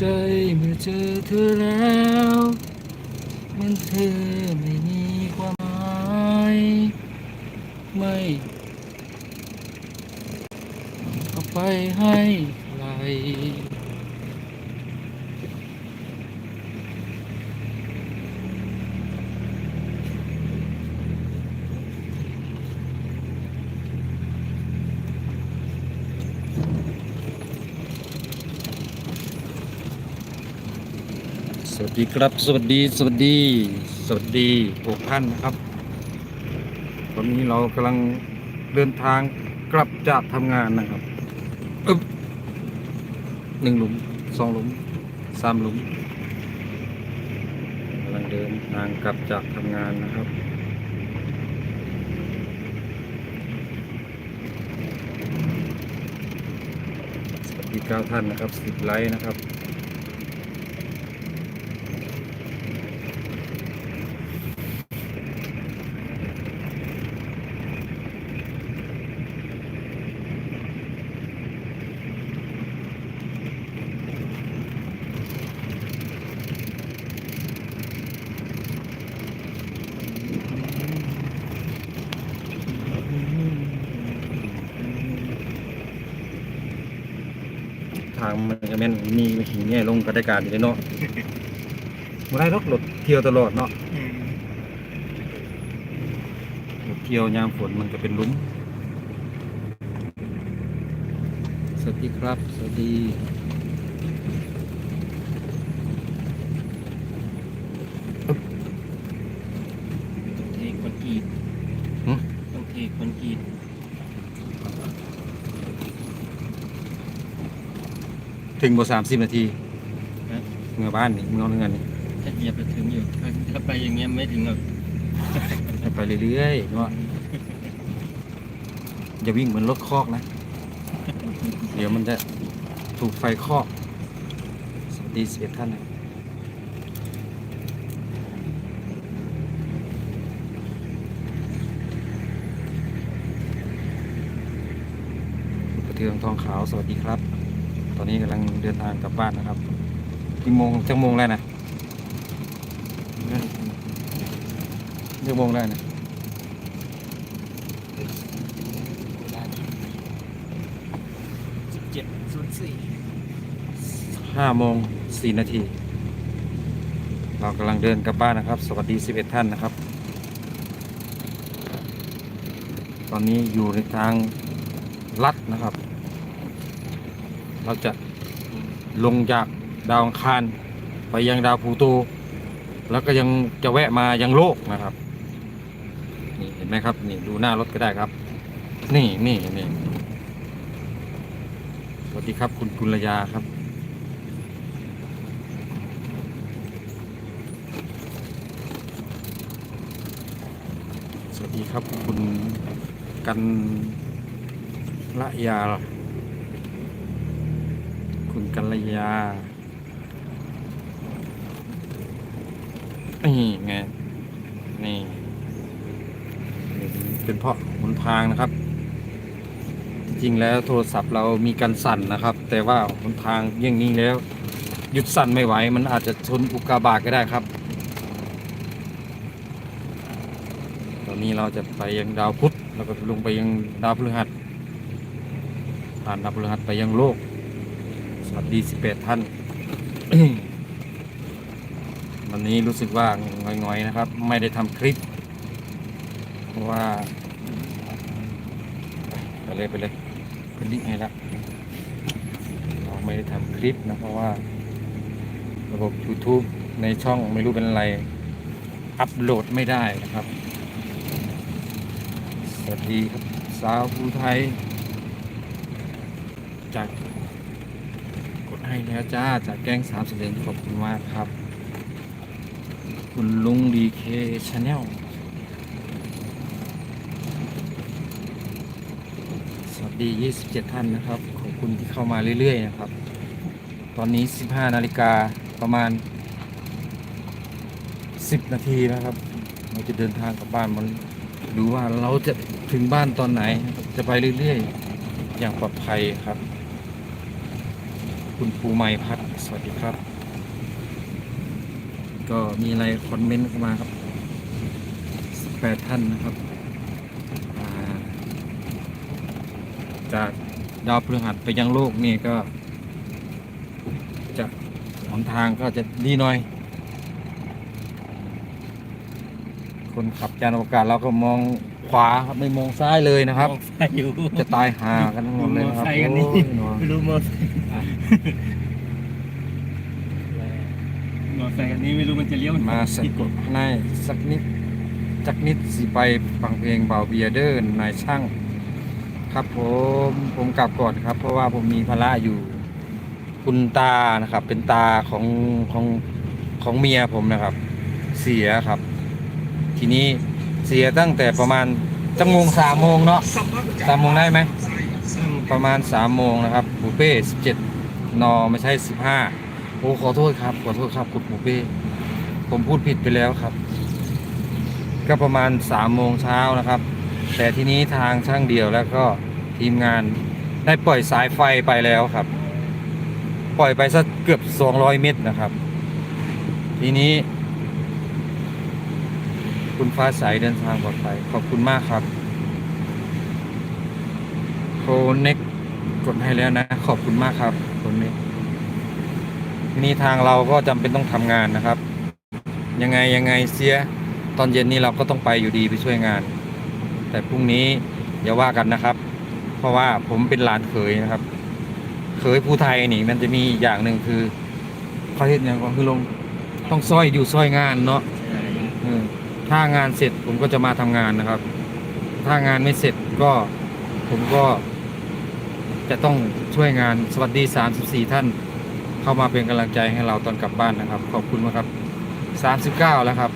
ใจเมื่อเจอเธอแล้ว มันเธอไม่มีความหมายไม่เอาไปให้ใคร สวัสดีครับ สวัสดีสวัสดีสวัสดีทุกท่านนะครับ ตอนนี้เรากำลังเดินทางกลับจากทำงานนะครับอึ๊บหนึ่งหลุมสองหลุมสามหลุมกำลังเดินทางกลับจากทำงานนะครับสวัสดีเก้าท่านนะครับสิบไลค์นะครับ มันก็แม่นมีหินแง่ลงก็ได้การอยู่เลยเนาะบ่ได้รถรถเที่ยวตลอดเนาะรถเที่ยวยามฝนมันก็เป็นหลุมสวัสดีครับ สวัสดีเทคนกรีดต้องเทคนกรีต ถึงบ่สามสิบนาทีเมื่อบ้านนี่เมื่อเงินนี่ถ้าเหยียบจะถึงอยู่ถ้าถ้าไปอย่างเงี้ยไม่ถึงหรอกให้ไปเรื่อยๆเนาะอย่าวิ่งเหมือนรถคอกนะ เดี๋ยวมันจะถูกไฟคอกสวัสดีสิบเอ็ดท่านนะกระเทืองทองขาวสวัสดีครับ ตอนนี้กำลังเดินทางกลับบ้านนะครับกี่โมงจังโมงแล้วนะจังโมงแล้วนะสิบเจ็ดศูนย์สี่ห้าโมงสี่นาทีเรากำลังเดินกลับบ้านนะครับ สวัสดีสิบเอ็ดท่านนะครับ ตอนนี้อยู่ในทางลัดนะครับ เราจะลงจากดาวอังคารไปยังดาวพูโต แล้วก็ยังจะแวะมายังโลกนะครับ นี่เห็นไหมครับ นี่ดูหน้ารถก็ได้ครับ นี่นี่นี่สวัสดีครับ คุณกุลยาครับสวัสดีครับคุณกันละยา คุณกัลยานี่ไง นี่ เป็นเพราะหนทางนะครับ จริงๆแล้วโทรศัพท์เรามีกันสั่นนะครับ แต่ว่าหนทางอยังนี้แล้ว หยุดสั่นไม่ไหว มันอาจจะชนอุกกาบาตก็ได้ครับ ตอนนี้เราจะไปยังดาวพุธแล้วก็ลงไปยังดาวพฤหัสผ่านดาวพฤหัสไปยังโลก วัสดี18ท่าน วันนี้รู้สึกว่าง่อยๆนะครับ ไม่ได้ทำคลิป เพราะว่าไปเลยไปเลยไปลิงก์ให้ละเราไม่ได้ทำคลิปนะเพราะว่าระบบ YouTube ในช่องไม่รู้เป็นอะไร อัปโหลดไม่ได้นะครับ สวัสดีครับ สาวภูไทยจากกด ให้แล้วจ้าจากแกงสามสิบเหรียญขอบคุณมากครับ คุณลุงดีเคชาแนลสวัสดี 27 ท่านนะครับ ขอบคุณที่เข้ามาเรื่อยๆนะครับ ตอนนี้ 15 นาฬิกาประมาณ 10 นาทีนะครับ เราจะเดินทางกลับบ้านมันดูว่าเราจะถึงบ้านตอนไหน จะไปเรื่อยๆ อย่างปลอดภัยครับ คุณปูไมพัดสวัสดีครับ ก็มีอะไรคอมเมนต์เข้ามาครับแปดท่านนะครับาจากดาวพฤหัสไปยังโลกนี่ก็ จะหนทางก็จะดีหน่อย คนขับยานอวกาศเราก็มอง ขวาครับไม่มองซ้ายเลยนะครับมองไฟอยู่จะตายหากันทั้งหมดเลยนะครับมอไซค์กันนี่โอ้ยหนอ ไม่รู้มอไซค์มอไซค์กันนี้ไม่รู้มันจะเลี้ยวมาสะกดในสักนิดจักนิดสิไปฟังเพลงเบาเบียร์เดินนายช่าง ครับผมผมกลับก่อนครับ เพราะว่าผมมีภาระอยู่คุณตานะครับ เป็นตาของของของเมียผมนะครับ เสียครับ ทีนี้ เสียตั้งแต่ประมาณจังโมงสามโมงเนาะสามโมงได้ไหมประมาณสามโมงนะครับบุเป้สิบเจ็ดนอไม่ใช่สิบห้าโอ้ขอโทษครับ ขอโทษครับคุณบุเป้ผมพูดผิดไปแล้วครับ ก็ประมาณสามโมงเช้านะครับ แต่ทีนี้ทางช่างเดียวแล้วก็ทีมงานได้ปล่อยสายไฟไปแล้วครับ ปล่อยไปสักเกือบสองร้อยเมตรนะครับ ทีนี้ คุณฟ้าใสเดินทางปลอดภัยขอบคุณมากครับโคเน็กกดให้แล้วนะ ขอบคุณมากครับโคเน็กทีนี้ทางเราก็จำเป็นต้องทำงานนะครับ ยังไงยังไงเสียตอนเย็นนี้เราก็ต้องไปอยู่ดีไปช่วยงาน แต่พรุ่งนี้อย่าว่ากันนะครับ เพราะว่าผมเป็นหลานเขยนะครับ เขยผู้ไทยนี่มันจะมีอีกอย่างหนึ่งคือเขาเห็นอย่างก็คือลงต้องซอยอยู่ซอยงานเนาะใช่เออ ถ้างานเสร็จผมก็จะมาทำงานนะครับ ถ้างานไม่เสร็จก็ผมก็ จะต้องช่วยงานสวัสดี 34 ท่าน เข้ามาเป็นกำลังใจให้เราตอนกลับบ้านนะครับ ขอบคุณมากครับ 39 แล้วครับ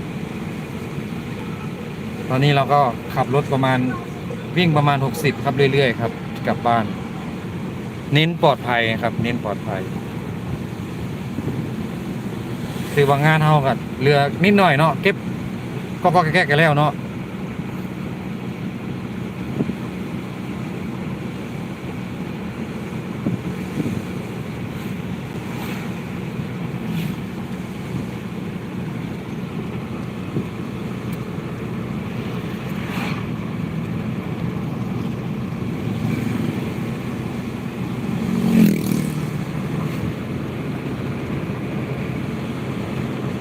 ตอนนี้เราก็ขับรถประมาณวิ่งประมาณ 60 ครับเรื่อยๆครับกลับบ้าน เน้นปลอดภัยครับ เน้นปลอดภัยถือว่างานเฮากับเรือนิดหน่อยเนาะเก็บ ก็พอแก้กันแล้วเนาะ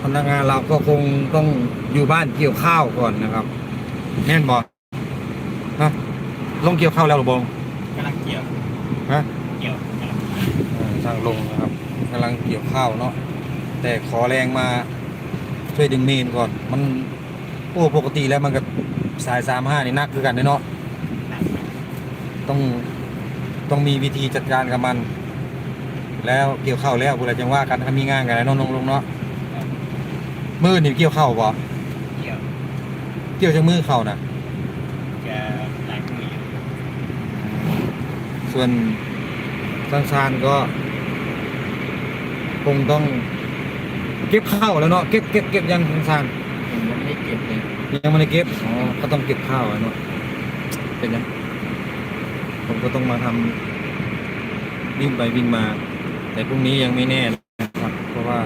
พนักงานเราก็คงต้องอยู่บ้านเกี่ยวข้าวก่อนนะครับแน่นบอฮะลงเกี่ยวข้าวแล้วหรือบงกำลังเกี่ยวฮะเกี่ยวกำลังอ่าช่างลงนะครับกำลังเกี่ยวข้าวเนาะแต่ขอแรงมาช่วยดึงเมนก่อน มันโอ้ปกติแล้วมันกับสายสามห้านี่นักคือกันเนาะหนักต้องต้องมีวิธีจัดการกับมัน แล้วเกี่ยวข้าวแล้วบุรีจังว่ากันถ้ามีงานกันแล้วน้องๆลงเนาะ มือนี่เกี่ยวข้าวบ่เกี่ยวเกี่ยวจากมือเขานะจะหลายมืออยู่ส่วนสังซานก็ คงต้อง เก็บข้าวแล้วเนาะเก็บเก็บเก็บยังสังซานผมยังไม่เก็บเลยยังไม่ได้เก็บอ๋อก็ต้องเก็บข้าวอะเนาะเป็นยังผมก็ต้องมาทำวิ่งไปวิ่งมา แต่พรุ่งนี้ยังไม่แน่นะครับ เพราะว่า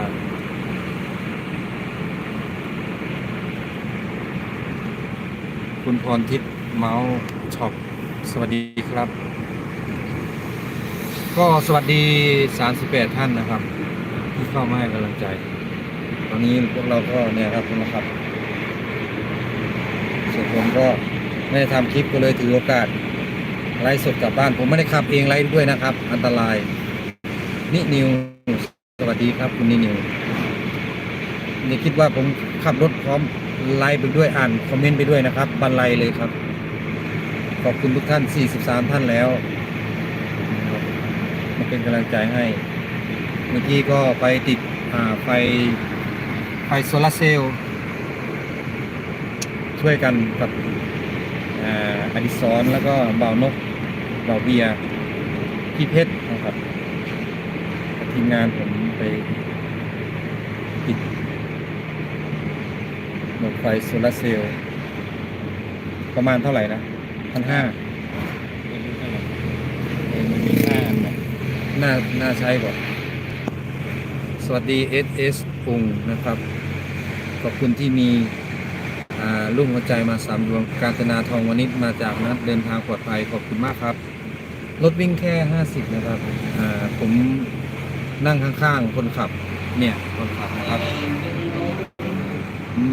คุณพรทิพย์เมาส์ช็อปสวัสดีครับ ก็สวัสดี 38 ท่านนะครับ ที่เข้ามาให้กำลังใจ ตอนนี้พวกเราก็เนี่ยครับคุณนะครับส่วนผมก็ไม่ได้ทำคลิปก็เลยถือโอกาสไลฟ์สดกลับบ้าน ผมไม่ได้ขับเองไลฟ์ด้วยนะครับ อันตรายนินิว สวัสดีครับคุณนินิวนี่คิดว่าผมขับรถพร้อม ไลฟ์ไปด้วยอ่านคอมเมนต์ไปด้วยนะครับบรรลัยเลยครับ ขอบคุณทุกท่าน 43 ท่านแล้วมาเป็นกำลังใจให้ เมื่อกี้ก็ไปติดไฟไฟโซลาเซลล์ช่วยกันกับออดิศรแล้วก็บ่าวนกบ่าวเบียร์พี่เพชรนะครับทีมงานผมไปติดห มดไฟโซลาร์เซลล์ประมาณเท่าไหร่นะพันห้าไม่รู้เท่าไหร่เออมันมีค่าไหมน่าน่าใช้กว่าสวัสดี SS ปุงนะครับ ขอบคุณที่มีอ่าลุ่มหัวใจมาสามดวงการจนาทองวนิชมาจากนัดเดินทางปลอดภัยขอบคุณมากครับ รถวิ่งแค่ 50 นะครับอ่าผมนั่งข้างๆ คนขับเนี่ย คนขับนะครับ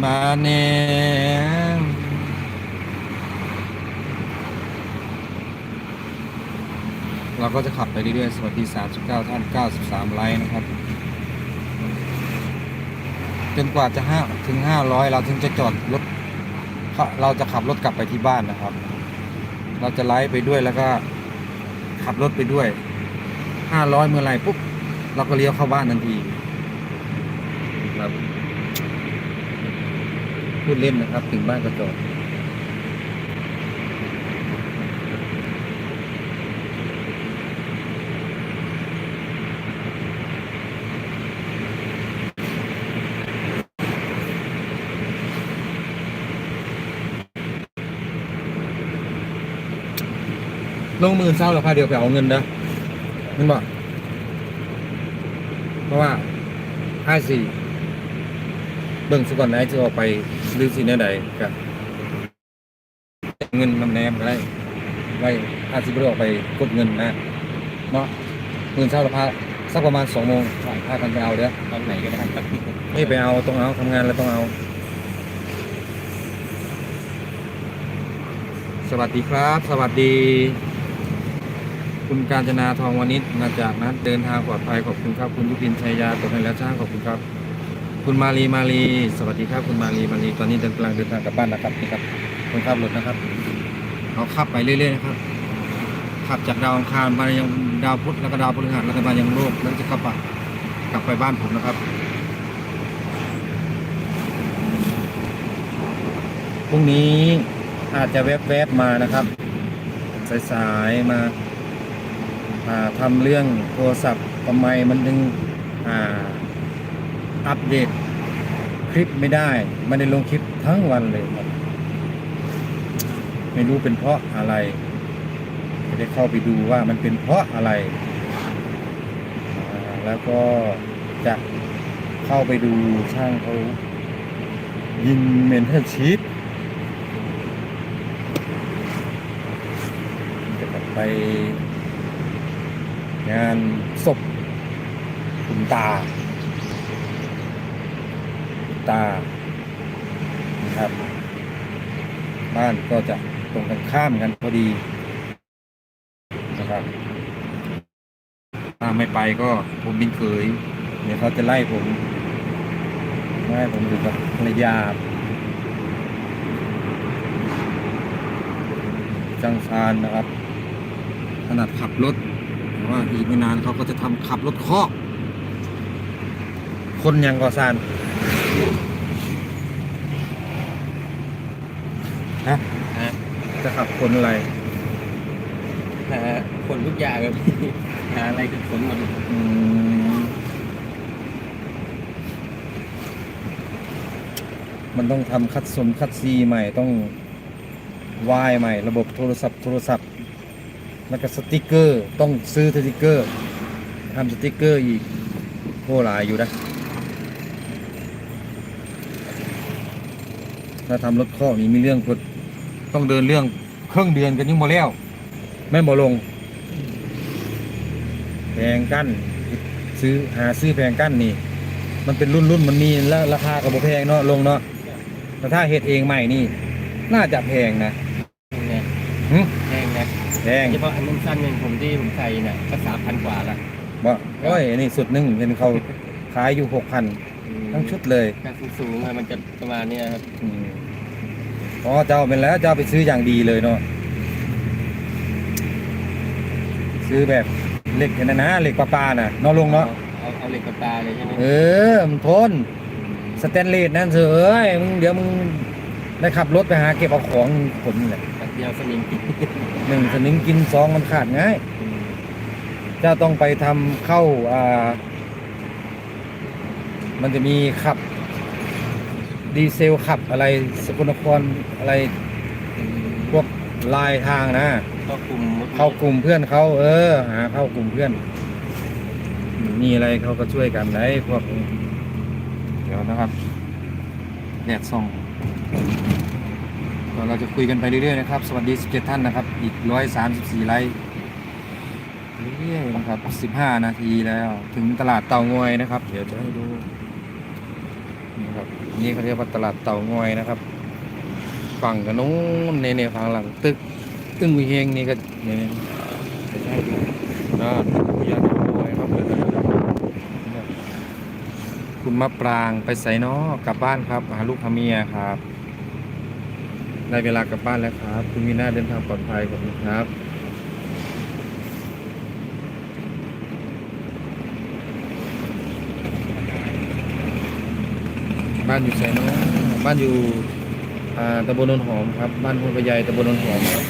มาแน่เราก็จะขับไปเรื่อยๆ สวัสดี 39 ท่าน 93 ไลค์นะครับ จนกว่าจะห้าถึง 500 เราถึงจะจอดรถ เราจะขับรถกลับไปที่บ้านนะครับ เราจะไลฟ์ไปด้วยแล้วก็ขับรถไปด้วย 500 เมื่อไรปุ๊บ เราก็เลี้ยวเข้าบ้านทันทีครับ พูดเล่นนะครับ ถึงบ้านก็จอดลงมือเศร้าแล้วพาเดียวไปเอาเงินเด้อนึกบอกเพราะว่าห้าสี่เบิ่งสุก่อนไหนจะออกไป ซื้อสินใดกับเงินนำแนมก็ได้ไว้ห้าสิบออกไปกดเงินนะเนาะมื่นเช้าเราพาสักประมาณสองโมงพากันไปเอาเด้อตอนไหนก็ได้ครับไม่ไปเอาต้องเอาทำงานแล้วต้องเอา สวัสดีครับ สวัสดี คุณการจนาทองวณิชมาจากนัดเดินทางปลอดภัยขอบคุณครับ คุณยุพินชัยยาตกให้แล้วช่างขอบคุณครับ คุณมาลีมาลีสวัสดีครับคุณมาลีมาลีตอนนี้เดินกลังเดินทางกลับบ้านนะครับนี่ครับคนขับรถนะครับเขาขับไปเรื่อยๆนะครับขับจากดาวอังคารมายังดาวพุธแล้วก็ดาวพฤหัสแล้วก็มายังโลกแล้วจะกลับไปกลับไปบ้านผมนะครับพรุ่งนี้อาจจะแวบๆมานะครับสายๆมาอ่าทำเรื่องโทรศัพท์ทำไมมันถึงอ่า อัปเดตคลิปไม่ได้ไม่ได้ลงคลิปทั้งวันเลยครับ ไม่รู้เป็นเพราะอะไรไม่ได้เข้าไปดูว่ามันเป็นเพราะอะไร แล้วก็จะเข้าไปดูช่างเขายิงเมนเทอร์ชีตจะไปงานศพคุณตา ตานะครับ บ้านก็จะตรงกันข้ามกันพอดีนะครับถ้าไม่ไปก็ผมเป็นเคยเดี๋ยวเขาจะไล่ผมไม่ผมอยู่กับภรรยาจังซานนะครับขนาดขับรถแต่ว่าอีกไม่นานเขาก็จะทำขับรถคอก คนยังก่อซาน ฮะ ฮะจะขับคนอะไร หาคนทุกอย่างครับหาอะไรคือผลหมดอืม มันต้องทำคัดสมคัดซีใหม่ต้องวายใหม่ ระบบโทรศัพท์โทรศัพท์ แล้วก็สติกเกอร์ ต้องซื้อสติกเกอร์ทำสติกเกอร์อีกโคหลายอยู่นะ ถ้าทำรถข้อกนี่มีเรื่องกด ต้องเดินเรื่องเครื่องเดือนกันยังบ่แล้วแม่นบ่ลงแพงกั้นซื้อหาซื้อแพงกั้นนี่ มันเป็นรุ่นรุ่นๆมันมีแล้วราคาก็บ่แพงเนาะลงเนาะแต่ถ้าเฮ็ดเองใหม่นี่ น่าจะแพงนะเนี่ยหึแพงนะแพงเฉพาะอันนุ่มสั้นอย่างผมที่ผมใส่น่ะก็สามพันกว่าละบ่โอ้ยอันนี่สุดหนึงเห็นเขาขายอยู่หกพันทั้งชุดเลยกระสูงๆอะมันจะประมาณเนี้ยครับอืม อ๋อเจ้าเป็นแล้วเจ้าไปซื้ออย่างดีเลยเนาะซื้อแบบเหล็กนะนะเหล็กปลาปลาน่ะเนาะลงเนาะเอาเอาเหล็กกับตาเลยใช่ไหมเออมันทนสแตนเลสนั่นเถอะเอ้ยมึงเดี๋ยวมึงได้ขับรถไปหาเก็บเอาของผลแหละแป๊บเดียวสนิมกินหนึ่งสนิงกินสองมันขาดง่ายเจ้าต้องไปทำเข้าอ่า มันจะมีขับ ดีเซลขับอะไรสกลนครอะไรพวกลายทางนะ ก็กลุ่มเข้ากลุ่มเพื่อนเขาเออหาเข้ากลุ่มเพื่อน มีอะไรเขาก็ช่วยกันได้พวกนี้เดี๋ยวนะครับแดดส่องก็เราจะคุยกันไปเรื่อยๆนะครับ สวัสดี 17 ท่านนะครับ อีก 134 ไลค์เรื่อยๆนะครับ 15 นาทีแล้ว ถึงตลาดเตางอยนะครับ เดี๋ยวจะให้ดู นี่ครับนี่เขาเรียกว่าตลาดเต่างอยนะครับ ฝั่งกันนู้นในในฝั่งหลังตึกตึ้งมีเฮงนี่ก็เนี่ยจะให้ดูนะพยานโวยครับคุณมะปรางไปใส่นอกลับบ้านครับหาลูกหาเมียครับได้เวลากลับบ้านแล้วครับ คุณมีหน้าเดินทางปลอดภัยขอบคุณครับ บ้านอยู่ไสนอบ้านอยู่อ่าตำบลนนหอมครับ บ้านห้วยพะยายตำบลนนหอมครับ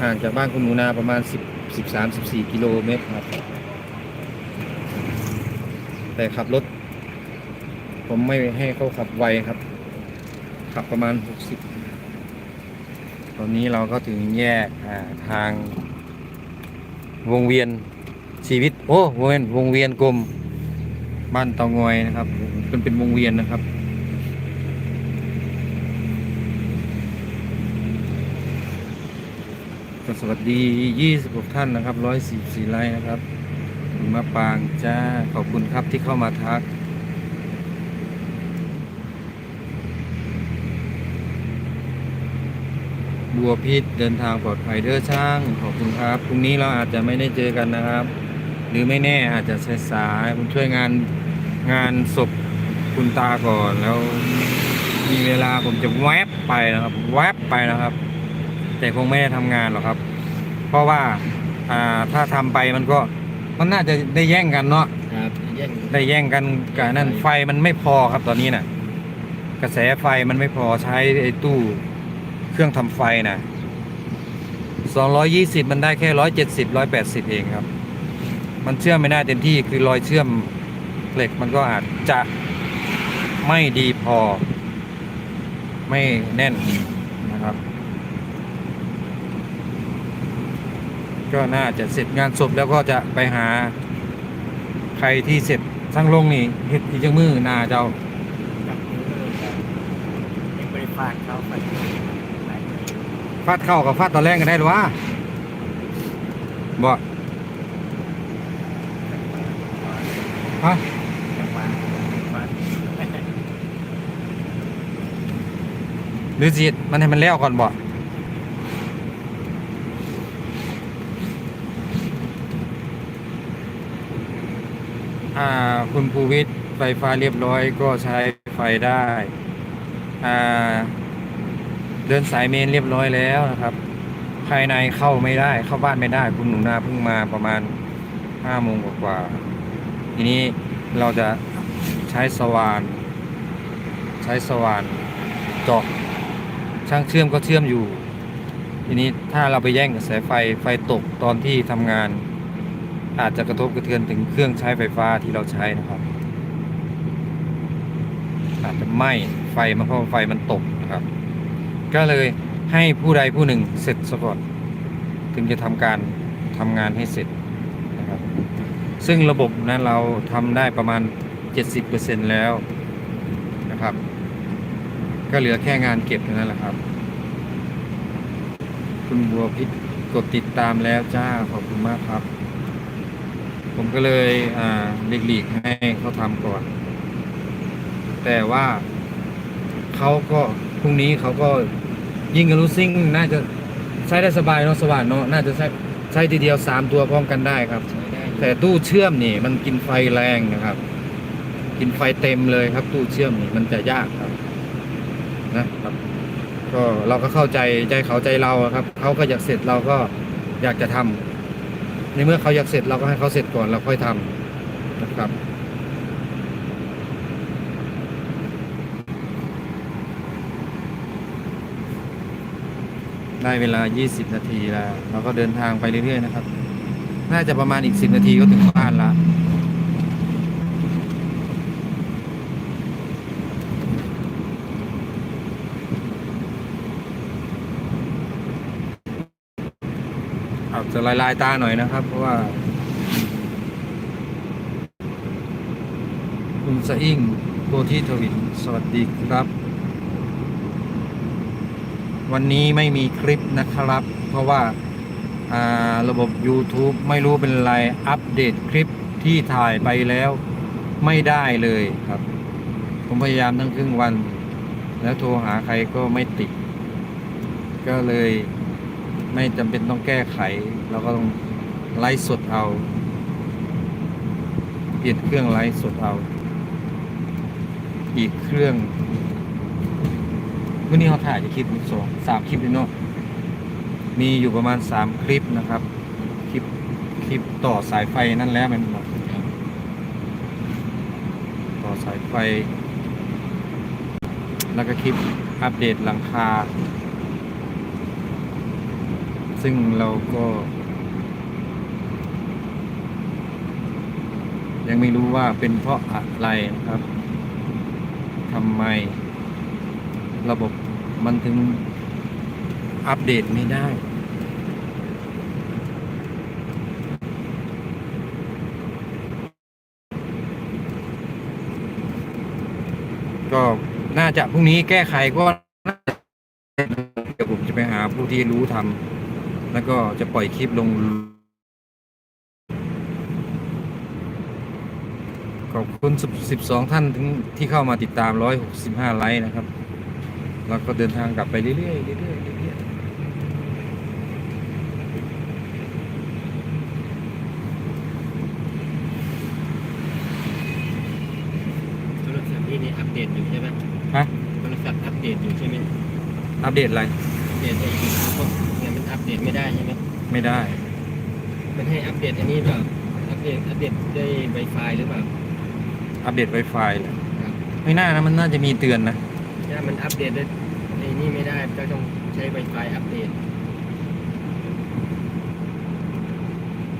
ห่างจากบ้านคุณหนูนาประมาณ10 13 14กิโลเมตรครับ แต่ขับรถ ผมไม่ให้เขาขับไวครับ ขับประมาณ 60 ตอนนี้เราก็ถึงแยกทาง วงเวียนชีวิต โอ้วงเวียนวงเวียนกลมบ้านเตางอยนะครับเป็นเป็นวงเวียนนะครับ สวัสดี 26 ท่านนะครับ 144 ไลค์นะครับคุณมาปางจ้า ขอบคุณครับที่เข้ามาทัก บัวพิษเดินทางปลอดภัยเด้อช่าง ขอบคุณครับ พรุ่งนี้เราอาจจะไม่ได้เจอกันนะครับ หรือไม่แน่อาจจะสายๆผมช่วยงานงานศพคุณตาก่อนแล้วมีเวลาผมจะแวบไปนะครับ แวบไปนะครับ แต่คงไม่ได้ทำงานหรอกครับ ราะว่าอ่าถ้าทำไปมันก็มันน่าจะได้แย่งกันเนาะครับแย่งได้แย่งกันกับนั่นไฟมันไม่พอครับตอนนี้น่ะ กระแสไฟมันไม่พอใช้ไอ้ตู้เครื่องทำไฟน่ะสองร้อยยี่สิบมันได้แค่ร้อยเจ็ดสิบร้อยแปดสิบเองครับ มันเชื่อมไม่ได้เต็มที่คือรอยเชื่อมเหล็กมันก็อาจจะไม่ดีพอ ไม่แน่นนะครับ ก็น่าจะเสร็จงานศพแล้วก็จะไปหา ใครที่เสร็จสร้างลงนี่เฮ็ดที่จังมือหนาเจ้ากับมือครับยังไปฟาดเข้าไปฟาดเข้ากับฟาดตอนแรกกันได้หรือวะบ่ฮะจังหวะฟาดหรือจิตมันให้มันแล้วก่อนบ่อ่า คุณภูวิทย์ไฟฟ้าเรียบร้อยก็ใช้ไฟได้อ่าเดินสายเมนเรียบร้อยแล้วนะครับ ภายในเข้าไม่ได้เข้าบ้านไม่ได้ คุณหนูนาเพิ่งมาประมาณห้าโมงกว่าๆทีนี้เราจะใช้สว่าน ใช้สว่านเจาะช่างเชื่อมก็เชื่อมอยู่ ทีนี้ถ้าเราไปแย่งกับสายไฟไฟตกตอนที่ทำงาน อาจจะกระทบกระเทือนถึงเครื่องใช้ไฟฟ้าที่เราใช้นะครับ อาจจะไหม้ไฟมันเพราะไฟมันตกนะครับ ก็เลยให้ผู้ใดผู้หนึ่งเสร็จซะก่อนถึงจะทำการทำงานให้เสร็จนะครับ ซึ่งระบบนั้นเราทำได้ประมาณ 70%แล้วนะครับ ก็เหลือแค่งานเก็บเท่านั้นแหละครับ คุณบัวพิษกดติดตามแล้วจ้าขอบคุณมากครับ ผมก็เลยอ่าหลีกๆให้เขาทำก่อน แต่ว่าเขาก็พรุ่งนี้เขาก็ยิงกับลูซิ่งน่าจะใช้ได้สบายเนาะสว่านเนาะน่าจะใช้ใช้ทีเดียวสามตัวพร้อมกันได้ครับใช้ได้แต่ตู้เชื่อมนี่ มันกินไฟแรงนะครับ กินไฟเต็มเลยครับ ตู้เชื่อมนี่มันจะยากครับ นะครับ ก็เราก็เข้าใจใจเขาใจเราอะครับเขาก็อยากเสร็จเราก็อยากจะทำ ในเมื่อเขาอยากเสร็จเราก็ให้เขาเสร็จก่อนเราค่อยทำนะครับได้เวลา 20 นาทีแล้ว เราก็เดินทางไปเรื่อย ๆ นะครับ น่าจะประมาณอีก 10 นาทีก็ถึงบ้านละ อาจจะลายตาหน่อยนะครับ เพราะว่าคุณสะอิ่งโพธิทวิน สวัสดีครับ วันนี้ไม่มีคลิปนะครับ เพราะว่าาระบบ YouTube ไม่รู้เป็นไร อัปเดตคลิปที่ถ่ายไปแล้วไม่ได้เลยครับ ผมพยายามทั้งครึ่งวัน แล้วโทรหาใครก็ไม่ติด ก็เลย ไม่จำเป็นต้องแก้ไข เราก็ต้องไลฟ์สดเอา เปลี่ยนเครื่องไลฟ์สดเอา อีกเครื่องวันนี้เขาถ่ายจะคลิปสองสามคลิปเลยเนาะมีอยู่ประมาณสามคลิปนะครับ คลิปคลิปต่อสายไฟนั่นแล้วมันต่อสายไฟ แล้วก็คลิปอัปเดตหลังคา ซึ่งเราก็ ยังไม่รู้ว่าเป็นเพราะอะไรนะครับทำไม ระบบมันถึงอัปเดตไม่ได้ก็น่าจะพรุ่งนี้แก้ไขก็น่าจะเดี๋ยวผมจะไปหาผู้ที่รู้ทำ แล้วก็จะปล่อยคลิปลง ขอบคุณ 12 ท่านถึงที่เข้ามาติดตาม 165 ไลค์นะครับ แล้วก็เดินทางกลับไปเรื่อยๆเรื่อยๆเรื่อยโทรศัพท์นี่นี่อัปเดตอยู่ใช่ไหมฮะโทรศัพท์อัปเดตอยู่ใช่ไหมอัปเดตอะไร อัปเดตไอ้พวกเนี่ยมันอัป เดตไม่ได้ใช่ไหมไม่ได้ มันให้อัปเดตอันนี้เปล่าอัปเดตอัปเดตด้วยไวไฟหรือเปล่าอัปเดต Wi-Fi เลยครับไม่น่านะมันน่าจะมีเตือนนะ ถ้ามันอัปเดตด้วยไอ้นี่ไม่ได้ก็ต้องใช้ไวไฟอัปเดต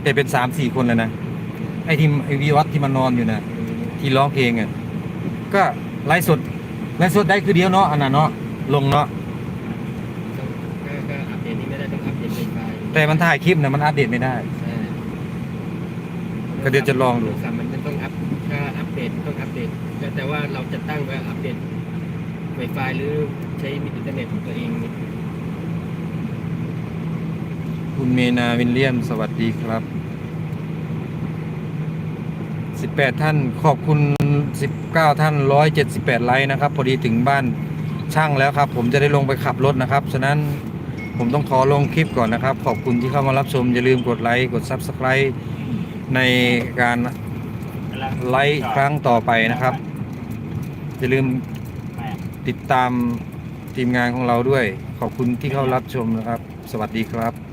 แต่เป็น3-4คนแล้วนะ ไอ้ทีมไอวีวัตที่มันนอนอยู่นะที่ร้องเพลงอะก็ไลฟ์สดไลฟ์สดได้คือเดียวเนาะอันนั้นเนาะลงเนาะ ต้องก็ก็อัปเดตนี่ไม่ได้ต้องอัปเดตไวไฟ แต่มันถ่ายคลิปนะมันอัปเดตไม่ได้ใช่ก็เดี๋ยวจะลองดูโทรศัพท์มันต้องอัปถ้าอัปเดตต้องอัปเดตแต่แต่ว่าเราจะตั้งไว้อัปเดตไวไฟหรือใช้อินเทอร์เน็ตของตัวเองนี่คุณเมนาวินเลียม สวัสดีครับ 18 ท่านขอบคุณ 19 ท่าน 178 ไลค์นะครับ พอดีถึงบ้านช่างแล้วครับ ผมจะได้ลงไปขับรถนะครับ ฉะนั้น ผมต้องขอลงคลิปก่อนนะครับ ขอบคุณที่เข้ามารับชม อย่าลืมกดไลค์ กด Subscribe ในการไลค์ครั้งต่อไปนะครับ อย่าลืมติดตามทีมงานของเราด้วย ขอบคุณที่เข้ารับชมนะครับ สวัสดีครับ